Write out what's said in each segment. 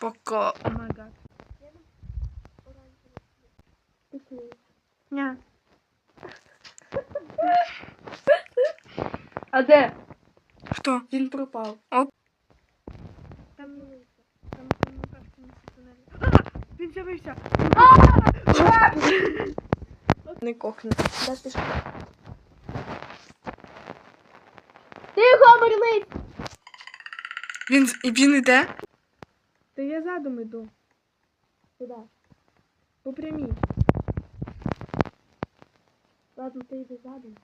Поко. О май гад. Ня. А де? Хто? Він пропав. Там, там, там на карті не тунелі. А! Він з'явився. Не кохне. Де ти ж? Тихо, Мерлиць! Він, він іде? Та я задом іду. Куди? По прямій. Ладно, ти йди задом.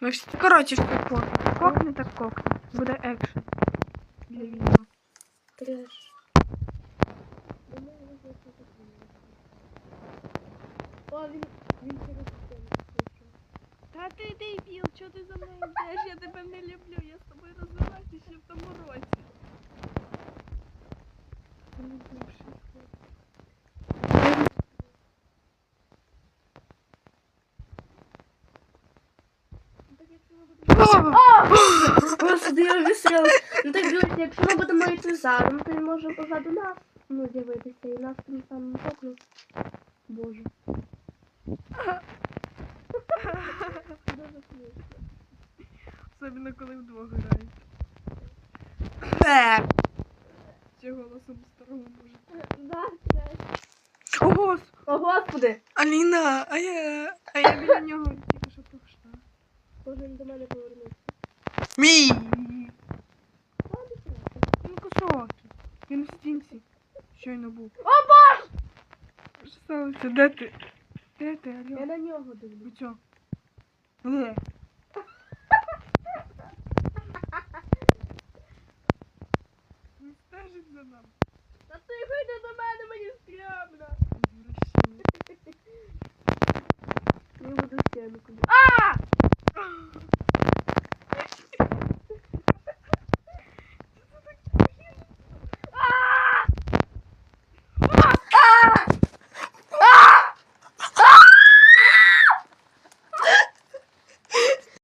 Ми всі... Коротше, що кохне. Кохне так кохне. Буде екшен. Для відео. Треш. О, він, він через стіну прийшов. Та ти дебіл, чого ти за мною йдеш? Я тебе не люблю, я з тобою розвиваюся Господи, я вистріл. Ну так дивіться, якщо ми будемо йти задом, то він може позаду нас ну, з'явитися і нас тим самим покнуть. Боже. Дуже смішно. Особливо, коли вдвох грають. Бе! Ще голосом старого мужика. Да, треш. О, гос! О, господи! Аліна, а я, а я біля нього він до мене повернувся. Мій! Він косоокі. Він в стінці. Щойно був. О, боже! Що сталося? Де ти? Де ти, алло? Я на нього дивлюсь. Ви чо? Де? Він стежить за нами. Та ти вийди до мене, мені стрімно. Я буду стрімно.